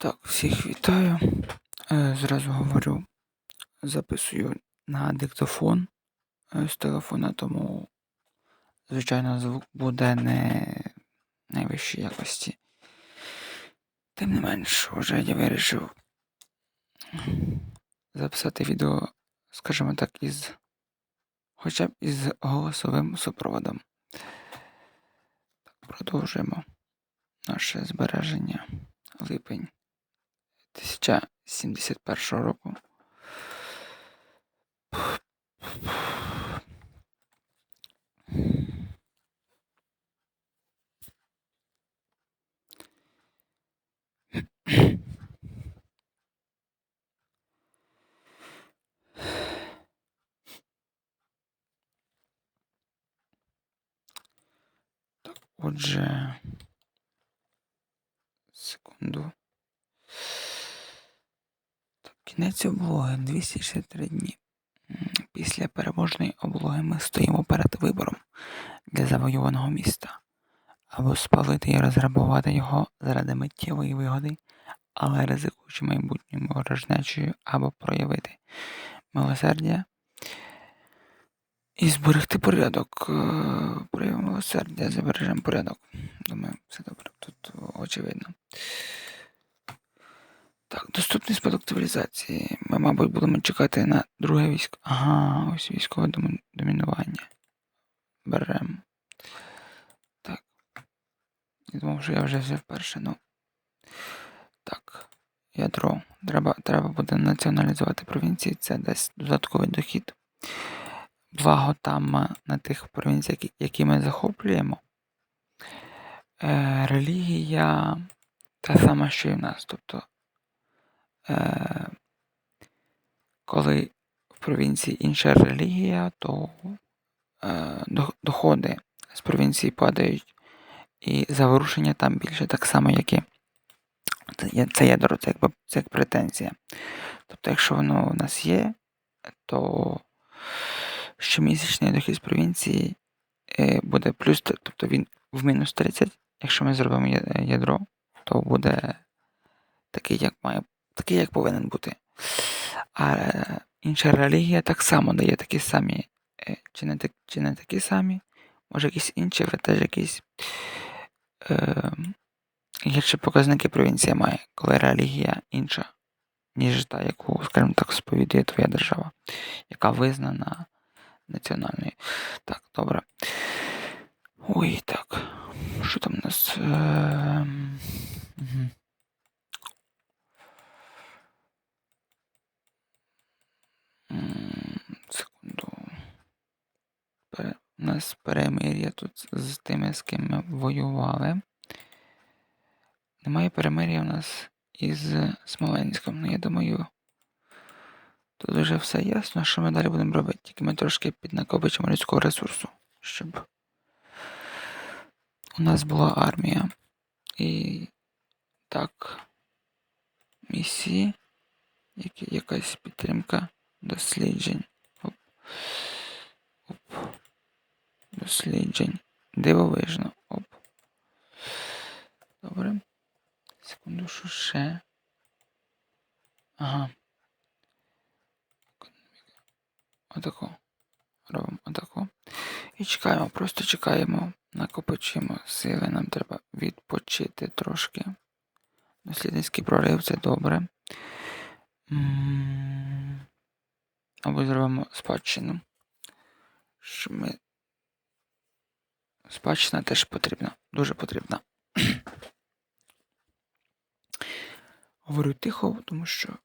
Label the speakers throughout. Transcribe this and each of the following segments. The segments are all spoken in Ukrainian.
Speaker 1: Так, всіх вітаю. Е, Зразу говорю, записую на диктофон е, з телефона, тому, звичайно, звук буде не найвищої якості. Тим не менш, вже я вирішив записати відео, скажімо так, із хоча б із голосовим супроводом. Так, продовжуємо наше збереження липень 1071 року. Отже, секунду. Кінець облоги 263 дні. Після переможної облоги ми стоїмо перед вибором для завоюваного міста. Або спалити і розграбувати його заради миттєвої вигоди, але ризикуючи майбутньою ворожнечею, або проявити милосердя і зберегти порядок. Е, Проявимо милосердя, збережемо порядок. Думаю, все добре, тут очевидно. Так, доступний спадок цивілізації. Ми, мабуть, будемо чекати на друге військо. Ага, ось військове домінування. Беремо. Так. Я думав, що я вже взяв перше, ну. Так. Ядро. Треба, треба буде націоналізувати провінції, це дасть додатковий дохід. Благо там е, на тих провінціях, які ми захоплюємо. Е, релігія та сама, що і в нас. Тобто, е, коли в провінції інша релігія, то е, доходи з провінції падають, і заворушення там більше так само, як і це, ядро, це якби це як претензія. Тобто, якщо воно у нас є, то щомісячний дохід з провінції е, буде плюс, тобто він в мінус 30. Якщо ми зробимо ядро, то буде такий, як має, такий, як повинен бути. А е, інша релігія так само дає такі самі, е, чи не, так, чи не такі самі, може якісь інші, але теж якісь е, гірші показники провінція має, коли релігія інша, ніж та, яку, скажімо так, сповідує твоя держава, яка визнана національною. Так, добре. Ой, так. Що там у нас? Ем, мгм. Секунду. У нас перемир'я тут з тими, з ким ми воювали. Немає перемир'я у нас із Смоленськом. Ну, я думаю, тут вже все ясно, що ми далі будемо робити. Тільки ми трошки піднакопичимо людського ресурсу, щоб у нас була армія. І так, місії, якась підтримка досліджень. Оп. Оп. Досліджень. Дивовижно. Оп. Добре. Секунду, що ще. Ага. Отако. Робимо отако. І чекаємо, просто чекаємо, накопичуємо сили. Нам треба відпочити трошки. Дослідницький прорив це добре. Або зробимо спадщину. Що ми... Спадщина теж потрібна. Дуже потрібна. Говорю тихо, тому що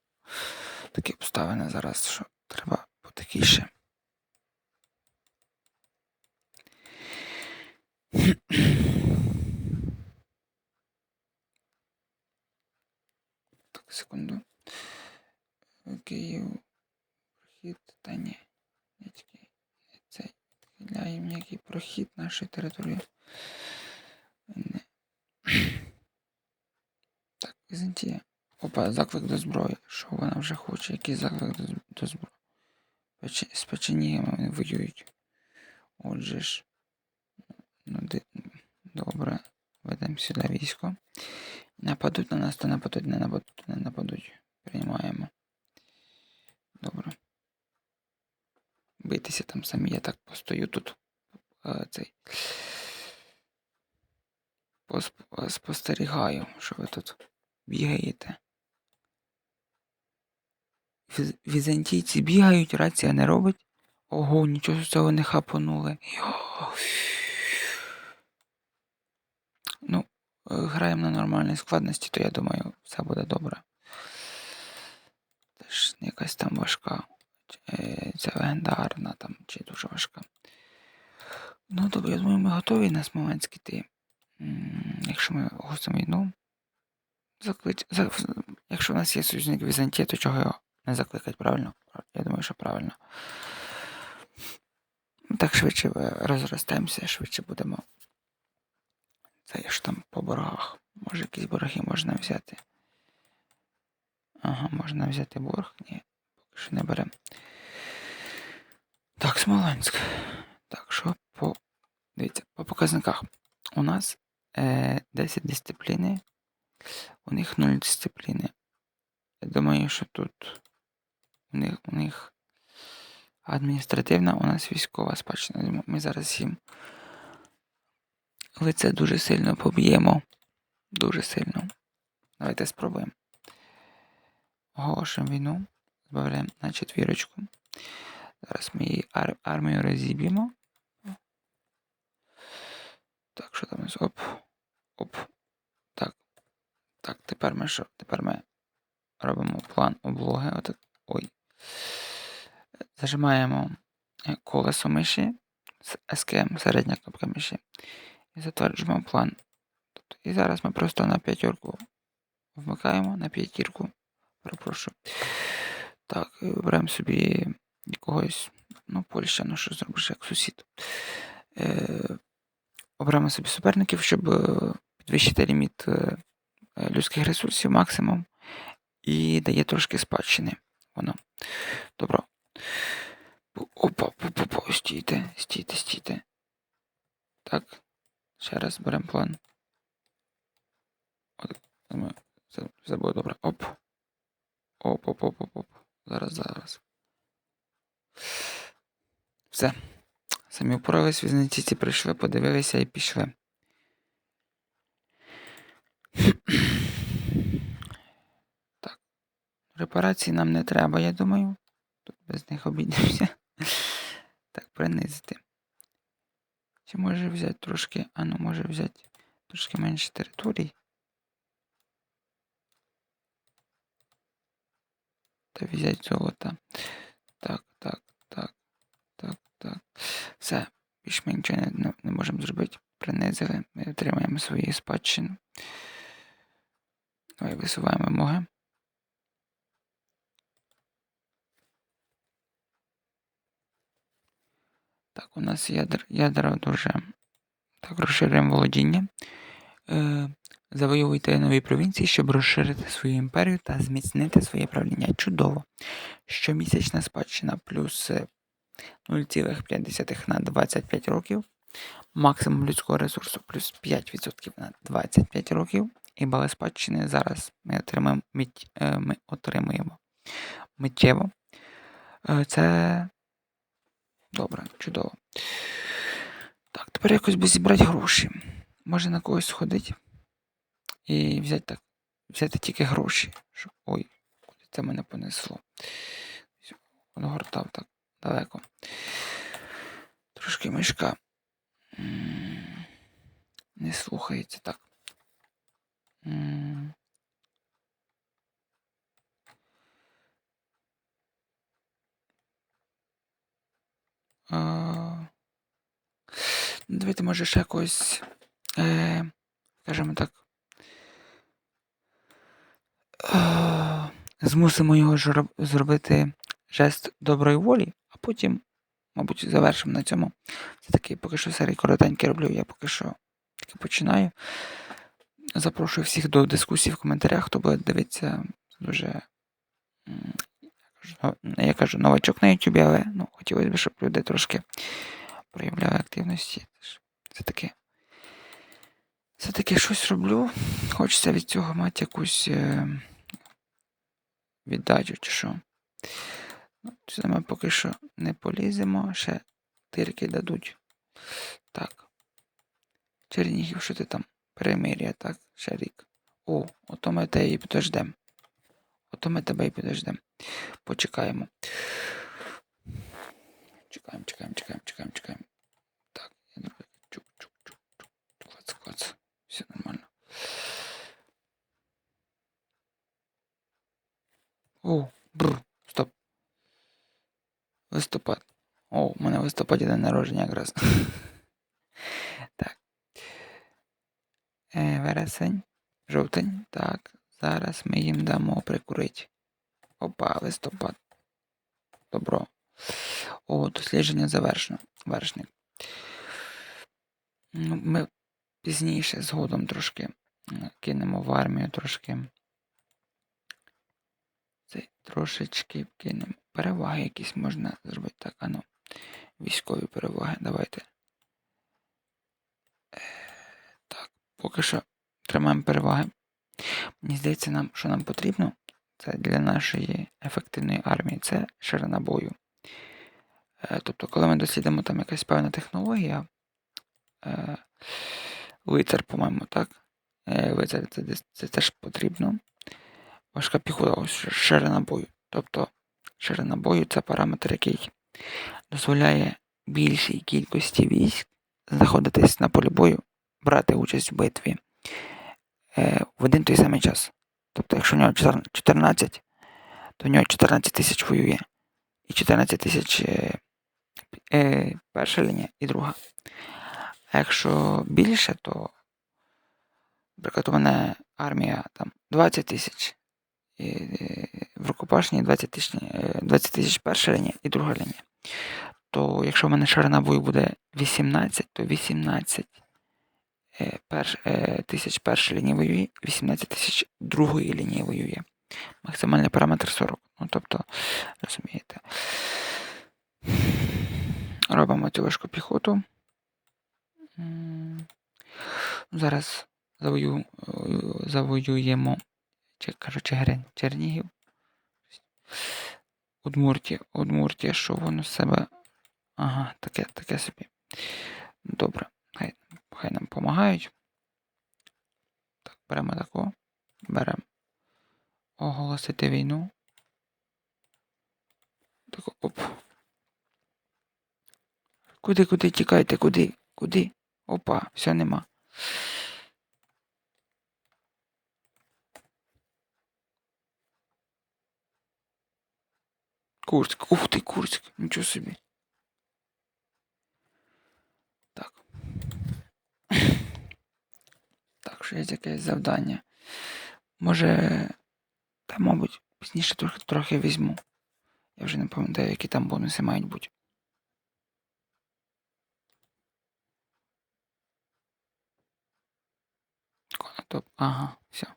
Speaker 1: такі обставини зараз, що треба потихіше. Так, секунду. Київ. Прохід. Та ні. Тільки не цей. Прохід нашої території. Не. Так, Візантія. Опа, заклик до зброї. Що вона вже хоче? Який заклик до, до зброї? Пече- З печеніями вони воюють. Отже ж. Ну, ди- добре. Ведемо сюди військо. Нападуть на нас, то нападуть, не нападуть, не нападуть. Приймаємо. Добре. Битися там самі, я так постою тут. е, цей. Спостерігаю, що ви тут бігаєте. Візантійці бігають, рація не робить. Ого, нічого з цього не хапанули. Ну, е, граємо на нормальній складності, то я думаю, все буде добре. Теж якась там важка. Е, Ця легендарна там, чи дуже важка. Ну, добре, я думаю, ми готові на Смоленськ іти. Якщо ми гостимо війну, заклич... за... якщо у нас є союзник Візантія, то чого його не закликати, правильно? Я думаю, що правильно. Так швидше розростаємося, швидше будемо. Це ж там по боргах. Може якісь борги можна взяти. Ага, можна взяти борг. Ні, поки що не беремо. Смоленськ. Так, що по. Дивіться, по показниках. У нас е, 10 дисципліни, у них 0 дисципліни. Я думаю, що тут у них, у них адміністративна, у нас військова спадщина. Ми зараз їм лице дуже сильно поб'ємо. Дуже сильно. Давайте спробуємо. Оголошуємо війну. Збавляємо на четвірочку. Зараз ми її ар- армію розіб'ємо. Так, що там? Оп. Оп. Так. Так, тепер ми що? Тепер ми робимо план облоги. Отак. Ой. Зажимаємо е, колесо миші з SKM, середня кнопка миші. І затверджуємо план. Тобто, і зараз ми просто на п'ятірку вмикаємо на п'ятірку. Перепрошую. Так, вибираємо собі якогось, ну, Польща, ну що зробиш як сусід. Е, обираємо собі суперників, щоб е, підвищити ліміт е, людських ресурсів максимум. І дає трошки спадщини. Воно. Добро. Пу- Опа, пу-пу-пу, стійте, стійте, стійте. Так. Ще раз беремо план. От, буде добре. Оп. Оп, оп, оп, оп, оп. Зараз, зараз. Все. Самі впорались, візантійці прийшли, подивилися і пішли. Так. Репарацій нам не треба, я думаю. Тут без них обійдемося. Так, принизити. Чи може взяти трошки. А ну може взяти трошки менше територій. Та взяти золото. Так, так, так. Все. Більш ми нічого не, не, можемо зробити. Принизили. Ми отримаємо свої спадщину. Давай висуваємо вимоги. Так, у нас ядер, ядра дуже так розширюємо володіння. Е, завоюйте нові провінції, щоб розширити свою імперію та зміцнити своє правління. Чудово. Щомісячна спадщина плюс е, 0,5 на 25 років. Максимум людського ресурсу плюс 5% на 25 років. І бали спадщини зараз ми отримаємо, е, ми отримуємо миттєво. Е, Це добре, чудово. Так, тепер якось би зібрати гроші. Може на когось сходити і взяти так. Взяти тільки гроші. Що... Ой, куди це мене понесло. Гортав так далеко. Трошки мишка не слухається так. Ну, Давайте, може, ще якось, е, скажімо так. Е, Змусимо його зробити жест доброї волі, а потім, мабуть, завершимо на цьому. Це такий поки що серій коротенький роблю, я поки що тільки починаю. Запрошую всіх до дискусії в коментарях, хто буде дивитися дуже. я кажу, новачок на YouTube, але ну, хотілося б, щоб люди трошки проявляли активності. Це таке все-таки щось роблю. Хочеться від цього мати якусь е, віддачу чи що. Ну, Сюди ми поки що не поліземо, ще тирки дадуть. Так. Чернігів, що ти там? Перемир'я, так, ще рік. О, ото ми тебе і підождем. Ото ми тебе і підождем. Почекаємо. Чекаємо, чекаємо, чекаємо, чекаємо, чекаємо. Так, я зроблю чук, чук, чук, чук. Клац, клац. Все нормально. О, бррр, стоп. Листопад. О, у мене в листопаді день народження якраз. так. Е, вересень, жовтень. Так. Зараз ми їм дамо прикурити. Опа, листопад. Добро. О, дослідження завершено. Вершник. Ну, ми пізніше згодом трошки кинемо в армію трошки. Трошечки кинемо. Переваги якісь можна зробити. Так, ану. Військові переваги. Давайте. Е, Так, поки що тримаємо переваги. Мені здається, нам, що нам потрібно, це для нашої ефективної армії, це ширина бою. Е, Тобто, коли ми дослідимо там якась певна технологія, е, лицар, по-моєму, так? Е, Лицар це, це теж потрібно. Важка піхота, ширина бою. Тобто ширина бою це параметр, який дозволяє більшій кількості військ знаходитись на полі бою, брати участь в битві е, в один той самий час. Тобто, якщо в нього 14 14, то в нього 14 тисяч воює. І 14 тисяч е, е, перша лінія і друга. А якщо більше, то, наприклад, у мене армія там 20 тисяч. Е, в рукопашній 20 тисяч, е, 20 тисяч перша лінія і друга лінія. То якщо в мене ширина бою буде 18, то 18 е, перш, е, тисяч першої лінії воює, 18 тисяч другої лінії воює. Максимальний параметр 40. Ну, тобто, розумієте. Робимо цю важку піхоту. Зараз завою, е, завоюємо, чи кажу, Чернігів. Удмуртія, Удмуртія, що воно себе. Ага, таке, таке собі. Добре, хай, хай нам допомагають. Так, беремо таку. Беремо. Оголосити війну. Так, оп. Куди, куди тікайте, куди? Куди? Опа, все нема. Курськ. Ух ти, Курськ. Нічого собі. Так. Так, що є якесь завдання. Може. Та, мабуть, пізніше трохи, трохи візьму. Я вже не пам'ятаю, які там бонуси мають бути. Конотоп. Ага, все.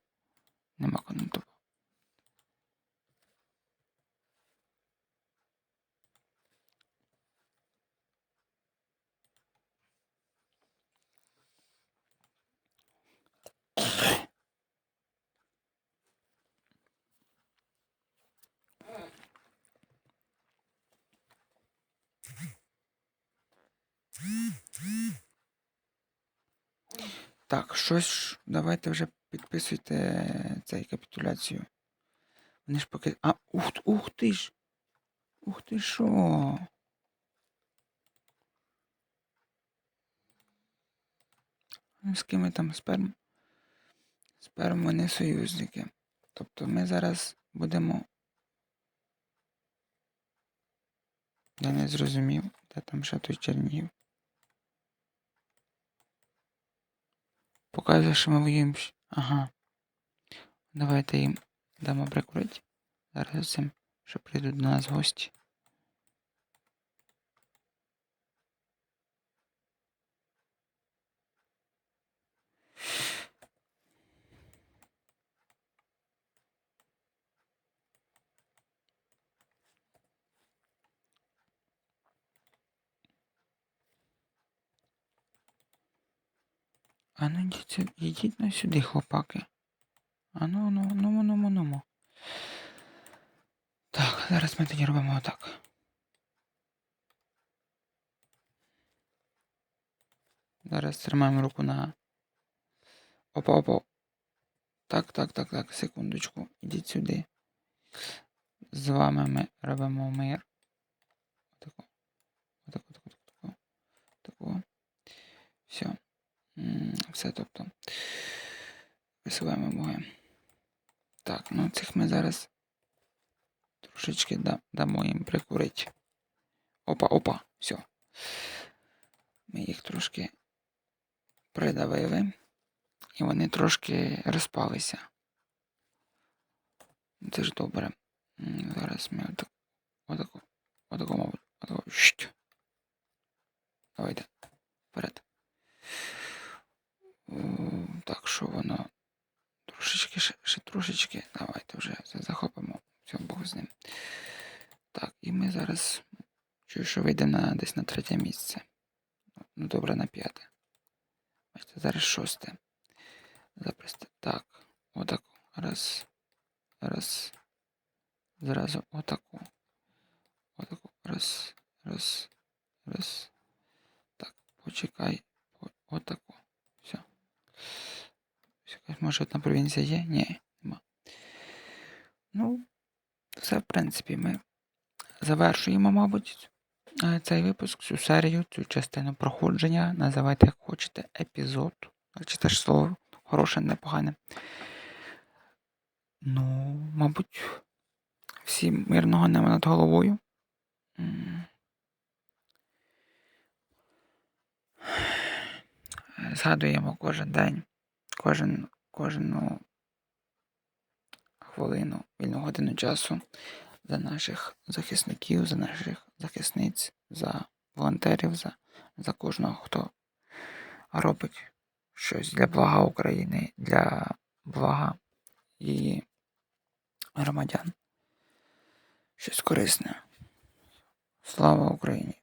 Speaker 1: Нема конотопа. Так, щось давайте вже підписуйте цей капітуляцію. Вони ж поки. А, ух, ух ти ж! Ух ти що? Ну, з ким ми там сперм? Сперм вони союзники. Тобто ми зараз будемо. Я не зрозумів, де там ще той Чернігів. Показує, що ми воюємо. Ага. Давайте їм дамо прикурити. Зараз цим, що прийдуть до нас гості. А ну йдіть, ну сюди, хлопаки. А ну, ну, ну, ну, ну, ну. Так, зараз ми тоді робимо отак. Зараз тримаємо руку на. Опа, опа. Так, так, так, так, секундочку. Ідіть сюди. З вами ми робимо мир. Отако. Отако, отако, отако. Отако. Все. Все, тобто. Висуваємо боги. Так, ну цих ми зараз трошечки да, дамо їм прикурити. Опа, опа, все. Ми їх трошки придавили. І вони трошки розпалися. Це ж добре. Зараз ми отак, отако, отако, мабуть, отако, щт. Давайте, вперед. Так, що воно трошечки, ще, трошечки. Давайте вже захопимо. Все, Бог з ним. Так, і ми зараз чую, що вийде на, десь на третє місце. Ну, добре, на п'яте. Бачите, зараз шосте. Запросто. Так, отако. Раз. Раз. Зразу отаку. Отаку. Раз. Раз. Раз. Так, почекай. Отаку. Може, одна провінція є? Ні, нема. Ну, все, в принципі, ми завершуємо, мабуть, цей випуск, цю серію, цю частину проходження. Називайте, як хочете, епізод. Чи теж слово хороше, непогане. Ну, мабуть, всім мирного неба над головою. Згадуємо кожен день, кожен, кожну хвилину, вільну годину часу за наших захисників, за наших захисниць, за волонтерів, за, за кожного, хто робить щось для блага України, для блага її громадян. Щось корисне. Слава Україні!